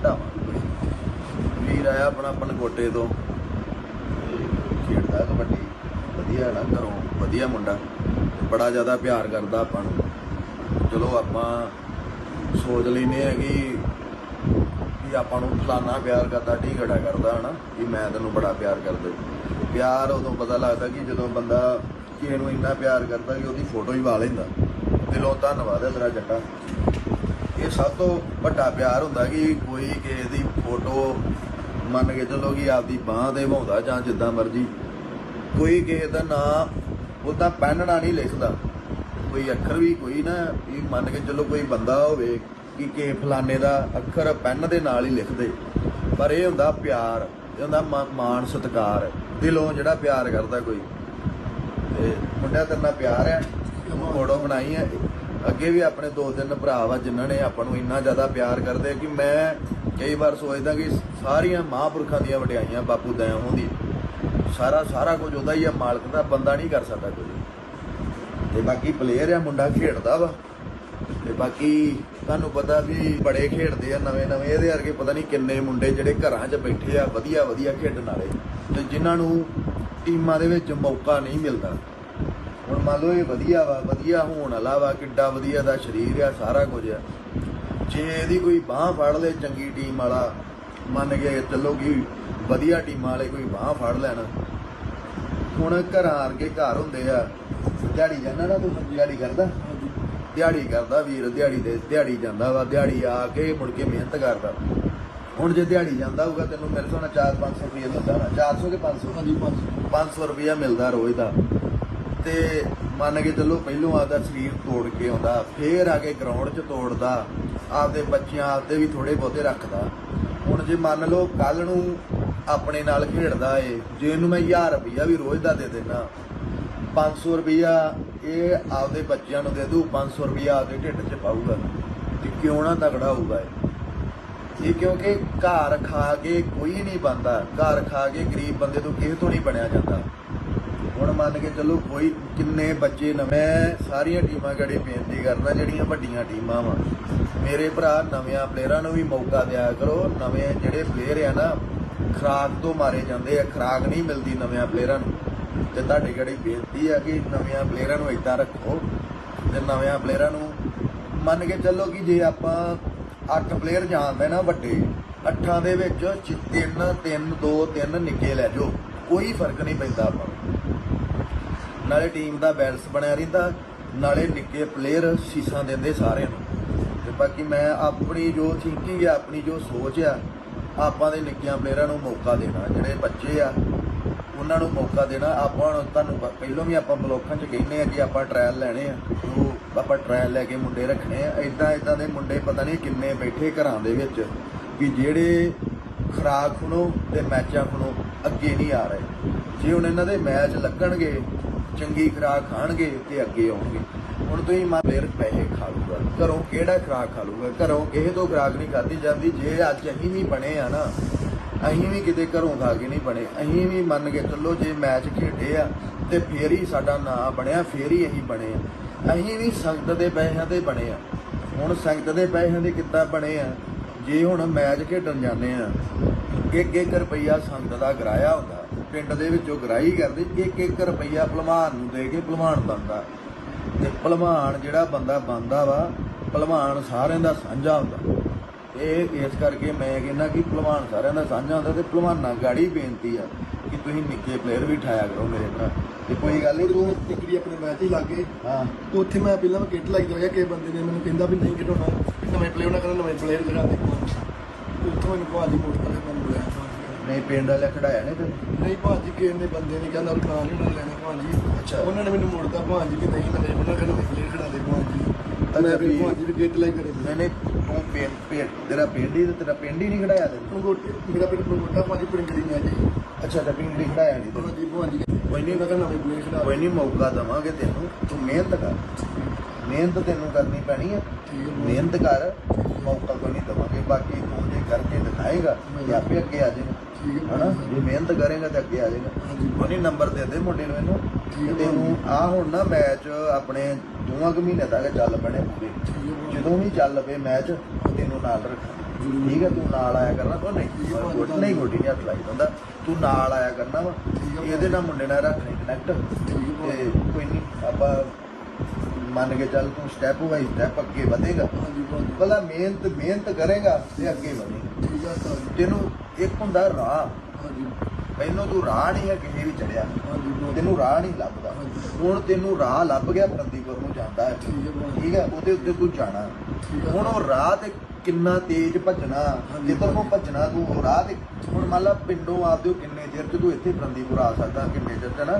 ਖਿਡਾਵਾਂ ਵੀਰ ਆਇਆ ਆਪਣਾ ਪਨਕੋਟੇ ਤੋਂ। ਖੇਡਦਾ ਕਬੱਡੀ। ਵਧੀਆ ਨਾ ਘਰੋਂ। ਵਧੀਆ ਮੁੰਡਾ। ਬੜਾ ਜ਼ਿਆਦਾ ਪਿਆਰ ਕਰਦਾ ਆਪਾਂ ਨੂੰ। ਚਲੋ ਆਪਾਂ ਸੋਚ ਲੈਨੇ ਆ ਕਿ ਵੀ ਆਪਾਂ ਨੂੰ ਫਲਾਨਾ ਪਿਆਰ ਕਰਦਾ, ਢੀਗੜਾ ਕਰਦਾ, ਹਨਾ? ਵੀ ਮੈਂ ਤੈਨੂੰ ਬੜਾ ਪਿਆਰ ਕਰਦਾ। ਪਿਆਰ ਉਦੋਂ ਪਤਾ ਲੱਗਦਾ ਕਿ ਜਦੋਂ ਬੰਦਾ ਕਿਸੇ ਨੂੰ ਇੰਨਾ ਪਿਆਰ ਕਰਦਾ ਕਿ ਉਹਦੀ ਫੋਟੋ ਹੀ ਵਾ ਲੈਂਦਾ। ਦਿਲੋਂ ਧੰਨਵਾਦ ਹੈ ਤੇਰਾ ਜੱਟਾ। ਇਹ ਸਭ ਤੋਂ ਵੱਡਾ ਪਿਆਰ ਹੁੰਦਾ ਕਿ ਕੋਈ ਕਿਸੇ ਦੀ ਫੋਟੋ ਮੰਨ ਕੇ ਚੱਲੋ ਕਿ ਆਪਦੀ ਬਾਹ ਤੇ ਵਾਉਂਦਾ ਜਾਂ ਜਿੱਦਾਂ ਮਰਜ਼ੀ। ਕੋਈ ਕਿਸੇ ਦਾ ਨਾਂ ਉਹ ਤਾਂ ਨਾਲ ਨਹੀਂ ਲਿਖਦਾ। ਕੋਈ ਅੱਖਰ ਵੀ ਕੋਈ ਨਾ ਇਹ ਮੰਨ ਕੇ ਚੱਲੋ ਕੋਈ ਬੰਦਾ ਹੋਵੇ ਕਿ ਕਿਸੇ ਫਲਾਣੇ ਦਾ ਅੱਖਰ ਪੈਨ ਦੇ ਨਾਲ ਹੀ ਲਿਖਦੇ। ਪਰ ਇਹ ਹੁੰਦਾ ਪਿਆਰ, ਇਹ ਹੁੰਦਾ ਮਾਣ ਸਤਿਕਾਰ, ਦਿਲੋਂ ਜਿਹੜਾ ਪਿਆਰ ਕਰਦਾ ਕੋਈ। ਤੇ ਮੁੰਡਿਆਂ ਤੇਰੇ ਨਾਲ ਪਿਆਰ ਹੈ? ਫੋਟੋ ਬਣਾਈ ਹੈ? ਅੱਗੇ ਵੀ ਆਪਣੇ ਦੋ ਤਿੰਨ ਭਰਾ ਵਾ ਜਿਨ੍ਹਾਂ ਨੇ ਆਪਾਂ ਨੂੰ ਇੰਨਾ ਜ਼ਿਆਦਾ ਪਿਆਰ ਕਰਦੇ ਕਿ ਮੈਂ ਕਈ ਵਾਰ ਸੋਚਦਾ ਕਿ ਸਾਰੀਆਂ ਮਹਾਂਪੁਰਖਾਂ ਦੀਆਂ ਵਡਿਆਈਆਂ ਬਾਪੂ ਦਇਆਵਾਂ ਦੀ। ਸਾਰਾ ਸਾਰਾ ਕੁਝ ਉਹਦਾ ਹੀ ਆ, ਮਾਲਕ ਦਾ ਬੰਦਾ ਨਹੀਂ ਕਰ ਸਕਦਾ ਕੁਝ ਤੇ ਬਾਕੀ ਪਲੇਅਰ ਆ, ਮੁੰਡਾ ਖੇਡਦਾ ਵਾ। ਤੇ ਬਾਕੀ ਤੁਹਾਨੂੰ ਪਤਾ ਵੀ ਬੜੇ ਖੇਡਦੇ ਆ ਨਵੇਂ ਨਵੇਂ, ਇਹਦੇ ਵਰਗੇ ਪਤਾ ਨਹੀਂ ਕਿੰਨੇ ਮੁੰਡੇ ਜਿਹੜੇ ਘਰਾਂ 'ਚ ਬੈਠੇ ਆ, ਵਧੀਆ ਵਧੀਆ ਖੇਡਣ ਵਾਲੇ। ਤੇ ਜਿਨ੍ਹਾਂ ਨੂੰ ਟੀਮਾਂ ਦੇ ਵਿੱਚ ਮੌਕਾ ਨਹੀਂ ਮਿਲਦਾ। ਹੁਣ ਮੰਨ ਲਓ ਇਹ ਵਧੀਆ ਵਾ ਵਧੀਆ ਹੋਣ ਵਾਲਾ ਵਾ ਕਿੱਡਾ ਵਧੀਆ ਦਾ ਸਰੀਰ ਆ ਸਾਰਾ ਕੁਝ ਆ। ਜੇ ਇਹਦੀ ਕੋਈ ਬਾਹ ਫੜ ਲੇ ਚੰਗੀ ਟੀਮ ਵਾਲਾ ਮੰਨ ਕੇ ਚੱਲੋ ਕਿ ਵਧੀਆ ਟੀਮਾਂ ਵਾਲੇ ਕੋਈ ਬਾਹ ਫੜ ਲੈਣ। ਹੁਣ ਘਰਾਂ ਵਰਗੇ ਘਰ ਹੁੰਦੇ ਆ ਦਿਹਾੜੀ ਜਾਂਦਾ ਨਾ ਤੂੰ ਦਿਹਾੜੀ ਕਰਦਾ? ਦਿਹਾੜੀ ਕਰਦਾ ਵੀਰ ਦਿਹਾੜੀ ਦੇ ਦਿਹਾੜੀ ਜਾਂਦਾ ਵਾ ਦਿਹਾੜੀ ਆ ਕੇ ਮੁੜ ਕੇ ਮਿਹਨਤ ਕਰਦਾ। ਹੁਣ ਜੇ ਦਿਹਾੜੀ ਜਾਂਦਾ ਹੋਊਗਾ ਤੈਨੂੰ ਮੇਰੇ ਤੋਂ 4-500 ਰੁਪਏ ਮਿਲਦਾ ਨਾ 400 ਕਿ 500 ਹਾਂਜੀ 500 500 ਰੁਪਇਆ ਮਿਲਦਾ ਰੋਜ਼ ਦਾ। ਤੇ ਮੰਨ ਕੇ ਚੱਲੋ ਪਹਿਲੋਂ ਆਪਦਾ ਸਰੀਰ ਤੋੜ ਕੇ ਆਉਂਦਾ, ਫੇਰ ਆ ਕੇ ਗਰਾਊਂਡ 'ਚ ਤੋੜਦਾ, ਆਪਦੇ ਬੱਚਿਆਂ ਆਪਦੇ ਵੀ ਥੋੜੇ ਬਹੁਤੇ ਰੱਖਦਾ। ਹੁਣ ਜੇ ਮੰਨ ਲਓ ਕੱਲ ਨੂੰ ਆਪਣੇ ਨਾਲ ਖੇਡਦਾ ਏ, ਜੇ ਇਹਨੂੰ ਮੈਂ 1000 ਰੁਪਈਆ ਵੀ ਰੋਜ਼ ਦਾ ਦੇ ਦੇਣਾ 500 ਰੁਪਈਆ ਇਹ ਆਪਦੇ ਬੱਚਿਆਂ ਨੂੰ ਦੇ ਦੂ 500 ਰੁਪਇਆ ਆਪਦੇ ਢਿੱਡ 'ਚ ਪਾਊਗਾ ਤੇ ਕਿਉਂ ਨਾ ਤਗੜਾ ਹੋਊਗਾ ਇਹ? ਇਹ ਕਿਉਂਕਿ ਘਰ ਖਾ ਕੇ ਕੋਈ ਨਹੀਂ ਬੰਦਾ ਘਰ ਖਾ ਕੇ ਗਰੀਬ ਬੰਦੇ ਤੋਂ ਕਿਸੇ ਤੋਂ ਨਹੀਂ ਬਣਿਆ ਜਾਂਦਾ। ਹੁਣ ਮੰਨ ਕੇ ਚੱਲੋ ਕੋਈ ਕਿੰਨੇ ਬੱਚੇ ਨਵੇਂ ਸਾਰੀਆਂ ਟੀਮਾਂ ਗੜੀ ਬੇਨਤੀ ਕਰਦਾ, ਜਿਹੜੀਆਂ ਵੱਡੀਆਂ ਟੀਮਾਂ ਵਾ। ਮੇਰੇ ਭਰਾ ਨਵਿਆਂ ਪਲੇਅਰਾਂ ਨੂੰ ਵੀ ਮੌਕਾ ਦਿਆ ਕਰੋ। ਨਵੇਂ ਜਿਹੜੇ ਪਲੇਅਰ ਆ ਨਾ, ਖਰਾਕ ਤੋਂ ਮਾਰੇ ਜਾਂਦੇ ਆ। ਖਰਾਕ ਨਹੀਂ ਮਿਲਦੀ ਨਵਿਆਂ ਪਲੇਅਰਾਂ ਨੂੰ। ਤੇ ਤੁਹਾਡੀ ਗੜੀ ਬੇਨਤੀ ਆ ਕਿ ਨਵਿਆਂ ਪਲੇਅਰਾਂ ਨੂੰ ਇਦਾਂ ਰੱਖੋ। ਤੇ ਨਵਿਆਂ ਪਲੇਅਰਾਂ ਨੂੰ ਮੰਨ ਕੇ ਚੱਲੋ ਕਿ ਜੇ ਆਪਾਂ ਅੱਠ ਪਲੇਅਰ ਜਾਣਦੇ ਨਾ ਵੱਡੇ, ਅੱਠਾਂ ਦੇ ਵਿੱਚ 3 3 2 3 ਨਿੱਕੇ ਲੈ ਜਾਓ। ਕੋਈ ਫ਼ਰਕ ਨਹੀਂ ਪੈਂਦਾ ਆਪਾਂ ਨੂੰ। ਨਾਲੇ ਟੀਮ ਦਾ ਬੈਲੈਂਸ ਬਣਿਆ ਰਹਿੰਦਾ, ਨਾਲੇ ਨਿੱਕੇ ਪਲੇਅਰ ਸੀਸਾਂ ਦਿੰਦੇ ਸਾਰਿਆਂ ਨੂੰ। ਤੇ ਬਾਕੀ ਮੈਂ ਆਪਣੀ ਜੋ ਥਿੰਕਿੰਗ ਆ, ਆਪਣੀ ਜੋ ਸੋਚ ਆ, ਆਪਾਂ ਦੇ ਨਿੱਕੀਆਂ ਪਲੇਅਰਾਂ ਨੂੰ ਮੌਕਾ ਦੇਣਾ, ਜਿਹੜੇ ਬੱਚੇ ਆ, ਉਹਨਾਂ ਨੂੰ ਮੌਕਾ ਦੇਣਾ। ਆਪਾਂ ਹੁਣ ਤੁਹਾਨੂੰ ਪ- ਪਹਿਲਾਂ ਵੀ ਆਪਾਂ ਬਲੋਕਾਂ 'ਚ ਕਹਿੰਦੇ ਆ ਕਿ ਆਪਾਂ ਟ੍ਰਾਇਲ ਲੈਣੇ ਆ। ਉਹ ਆਪਾਂ ਟ੍ਰਾਇਲ ਲੈ ਕੇ ਮੁੰਡੇ ਰੱਖਣੇ ਆ ਇਦਾਂ ਇਦਾਂ ਦੇ ਮੁੰਡੇ ਪਤਾ ਨਹੀਂ ਕਿੰਨੇ ਬੈਠੇ ਘਰਾਂ ਦੇ ਵਿੱਚ ਕਿ ਜਿਹੜੇ ਖਰਾਕ ਖੁਣੋ ਤੇ ਮੈਚਾਂ ਖੁਣੋ, ਅੱਗੇ ਨਹੀਂ ਆ ਰਹੇ। ਜੇ ਹੁਣ ਇਹਨਾਂ ਦੇ ਮੈਚ ਲੱਗਣਗੇ ਚੰਗੀ ਖਰਾਕ ਖਾਣਗੇ ਤੇ ਅੱਗੇ ਆਉਣਗੇ। ਹੁਣ ਤੁਸੀਂ ਮੰਨ ਪਲੇਅਰ ਪੈਸੇ ਖਾ ਲੂਗਾ ਘਰੋਂ ਕਿਹੜਾ ਖਰਾਕ ਖਾ ਲੂਗਾ ਘਰੋਂ ਕਿਸੇ ਤੋਂ ਖਰਾਕ ਨਹੀਂ ਖਾਧੀ ਜਾਂਦੀ। ਜੇ ਅੱਜ ਅਸੀਂ ਵੀ ਬਣੇ ਆ ਨਾ, ਅਸੀਂ ਵੀ ਕਿਤੇ ਘਰੋਂ ਖਾ ਕੇ ਨਹੀਂ ਬਣੇ। ਅਸੀਂ ਵੀ ਮੰਨ ਕੇ ਚੱਲੋ ਜੇ ਮੈਚ ਖੇਡੇ ਆ, ਤੇ ਫੇਰ ਹੀ ਸਾਡਾ ਨਾਂ ਬਣਿਆ, ਫੇਰ ਹੀ ਅਸੀਂ ਬਣੇ ਆ। ਅਸੀਂ ਵੀ ਸੰਗਤ ਦੇ ਪੈਸਿਆਂ ਤੇ ਬਣੇ ਆ। ਹੁਣ ਸੰਗਤ ਦੇ ਪੈਸਿਆਂ ਦੇ ਕਿੱਦਾਂ ਬਣੇ ਆ? ਜੇ ਹੁਣ ਮੈਚ ਖੇਡਣ ਜਾਂਦੇ ਆ ਇੱਕ ਇੱਕ ਰੁਪਈਆ ਸੰਗਤ ਦਾ ਗਰਾਇਆ ਹੁੰਦਾ। ਪਿੰਡ ਦੇ ਵਿੱਚੋਂ ਗਰਾਈ ਕਰਦੇ ਇੱਕ ਇੱਕ ਰੁਪਈਆ ਭਲਵਾਨ ਨੂੰ ਦੇ ਕੇ ਭਲਵਾਨ ਬਣਦਾ। ਤੇ ਭਲਵਾਨ ਜਿਹੜਾ ਬੰਦਾ ਬਣਦਾ ਵਾ ਭਲਵਾਨ ਸਾਰਿਆਂ ਦਾ ਸਾਂਝਾ ਹੁੰਦਾ। ਇਹ ਇਸ ਕਰਕੇ ਮੈਂ ਕਹਿੰਦਾ ਕਿ ਭਲਵਾਨ ਸਾਰਿਆਂ ਦਾ ਸਾਂਝਾ ਹੁੰਦਾ ਤੇ ਭਲਵਾਨਾਂ ਗਾੜੀ ਬੇਨਤੀ ਆ ਕਿ ਤੁਸੀਂ ਨਿੱਕੇ ਪਲੇਅਰ ਵੀ ਠਾਇਆ ਕਰੋ ਮੇਰੇ ਭਰਾ। ਤੇ ਕੋਈ ਗੱਲ ਨਹੀਂ ਤੂੰ ਟਿਕਰੀ ਆਪਣੇ ਮੈਚ ਹੀ ਲੱਗੇ ਹਾਂ। ਤੇ ਉੱਥੇ ਮੈਂ ਪਹਿਲਾਂ ਕਿੱਟ ਲਾਈ ਦਵਾਇਆ ਕਿ ਬੰਦੇ ਨੇ ਮੈਨੂੰ ਕਹਿੰਦਾ ਵੀ ਨਹੀਂ ਖਿਡਾਉਣਾ। ਨਵੇਂ ਪਲੇਅਰ ਨਾਲ ਕਹਿੰਦਾ ਨਵੇਂ ਪਲੇਅਰ ਖਿਡਾ ਦੇ ਤੇ ਉੱਥੋਂ ਮੈਨੂੰ ਭਾਜੀ ਮੋੜ ਕੇ ਮੈਨੂੰ ਬੁਲਾਇਆ। ਨਹੀਂ ਪਿੰਡ ਵਾਲੇ ਖੜਾਇਆ ਨਹੀਂ ਤੈਨੂੰ? ਨਹੀਂ ਭਾਜੀ ਕਿਸੇ ਨੇ ਬੰਦੇ ਨੇ ਕਹਿੰਦਾ ਨਾਂ ਨਹੀਂ ਉਹਨਾਂ ਲੈਣਾ ਭਾਜੀ। ਅੱਛਾ। ਉਹਨਾਂ ਨੇ ਮੈਨੂੰ ਮੋੜਤਾ ਭਾਜੀ ਵੀ ਨਹੀਂ ਨਵੇਂ ਉਹਨਾਂ ਕਹਿੰਦਾ ਪਲੇਅਰ ਖਿਡਾ ਦੇ ਭਾਜੀ। ਮੈਂ ਵੀ- ਭਾਜੀ ਵੀ ਕਿੱਟ ਲਾਈ ਕਰੇ ਨਹੀਂ ਨਹੀਂ ਤੂੰ ਪਿੰਡ ਪਿੰਡ ਤੇਰਾ ਪਿੰਡ ਹੀ ਤੇ ਤੇਰਾ ਪਿੰਡ ਹੀ ਨਹੀਂ ਖੜਾਇਆ ਤੈਨੂੰ? ਪੰਗੋਟੇ ਮੇਰਾ ਪਿੰਡ ਪੰਗੋਟਾ ਭਾਜੀ ਪਿੰਗੜੀ ਮੈਂ ਜੀ ਅੱਛਾ ਤਾਂ ਪਿੰਡ ਹੀ ਖੜਾਇਆ ਨਹੀਂ ਤੈਨੂੰ? ਭਾਜੀ ਭਾਜੀ। ਕੋਈ ਨਹੀਂ ਮੈਂ ਕਹਿੰਦਾ ਨਵੇਂ ਪਲੇਅਰ ਖਿਡਾ ਕੋਈ ਨਹੀਂ ਮੌਕਾ ਦਵਾਂਗੇ ਤੈਨੂੰ। ਤੂੰ ਮਿਹਨਤ ਕਰ। ਮਿਹਨਤ ਤੈਨੂੰ ਕਰਨੀ ਪੈਣੀ ਹੈ ਮਿਹਨਤ ਕਰ ਮੌਕਾ ਕੋਈ ਨਹੀਂ ਦਵਾਂਗੇ। ਬਾਕੀ ਤੂੰ ਜੇ ਕਰਕੇ ਦਿਖਾਏਗਾ ਤੇ ਆਪੇ ਅੱਗੇ ਆ ਜਾਏਗਾ। ਠੀਕ। ਹੈ ਹਨਾ? ਜੇ ਮਿਹਨਤ ਕਰੇਗਾ ਤੇ ਅੱਗੇ ਆ ਜਾਏਗਾ। ਉਹਨੇ ਨੰਬਰ ਦੇ ਦੇ ਮੁੰਡੇ ਨੂੰ ਇਹਨੂੰ। ਤੇ ਤੈਨੂੰ ਆ ਹੁਣ ਨਾ ਮੈਚ ਆਪਣੇ ਦੋਵਾਂ ਕੁ ਮਹੀਨੇ ਤੱਕ ਚੱਲ ਪੈਣੇ ਪੂਰੇ। ਜਦੋਂ ਵੀ ਚੱਲ ਪਏ ਮੈਚ ਤੈਨੂੰ ਨਾਲ ਰੱਖਣਾ ਠੀਕ ਹੈ ਤੂੰ ਨਾਲ ਆਇਆ ਕਰਨਾ ਉਹ ਨਹੀਂ। ਗੋਡ ਨਹੀਂ ਗੋਡੀ ਨਹੀਂ ਹੱਥ ਲਾਈ ਹੁੰਦਾ ਤੂੰ ਨਾਲ ਆਇਆ ਕਰਨਾ ਵਾ। ਇਹਦੇ ਨਾਲ ਮੁੰਡੇ ਨਾਲ ਰੱਖਣੀ ਕਨੈਕਟ ਠੀਕ ਹੈ ਭਾਜੀ। ਤੇ ਕੋਈ ਨਹੀਂ ਆਪਾਂ ਮੰਨ ਕੇ ਚੱਲ ਤੂੰ ਸਟੈਪ ਬਾਈ ਸਟੈਪ ਅੱਗੇ ਵਧੇਗਾ। ਭਲਾ ਮਿਹਨਤ ਮਿਹਨਤ ਕਰੇਗਾ ਤੇ ਅੱਗੇ ਵਧੇਗਾ। ਤੈਨੂੰ ਇੱਕ ਹੁੰਦਾ ਰਾਹ। ਹਾਂਜੀ। ਪਹਿਲਾਂ ਤੂੰ ਰਾਹ ਨਹੀਂ ਹੈ ਕਿਸੇ ਵੀ ਚੜਿਆ। ਤੈਨੂੰ ਰਾਹ ਨਹੀਂ ਲੱਭਦਾ। ਹੁਣ ਤੈਨੂੰ ਰਾਹ ਲੱਭ ਗਿਆ ਪ੍ਰੰਦੀਪੁਰ ਨੂੰ ਜਾਂਦਾ ਹੈ। ਠੀਕ ਹੈ ਉਹਦੇ ਉੱਤੇ ਤੂੰ ਜਾਣਾ। ਹੁਣ ਉਹ ਰਾਹ ਤੇ ਕਿੰਨਾ ਤੇਜ਼ ਭੱਜਣਾ। ਜਿੱਧਰ ਨੂੰ ਭੱਜਣਾ ਤੂੰ ਉਹ ਰਾਹ ਤੇ ਹੁਣ ਮੰਨ ਲਾ ਪਿੰਡੋਂ ਆਪਦੇ ਕਿੰਨੇ ਚਿਰ ਤੂੰ ਇੱਥੇ ਪ੍ਰੰਦੀਪੁਰ ਆ ਸਕਦਾ ਕਿੰਨੇ ਚਿਰ ਚ ਨਾ?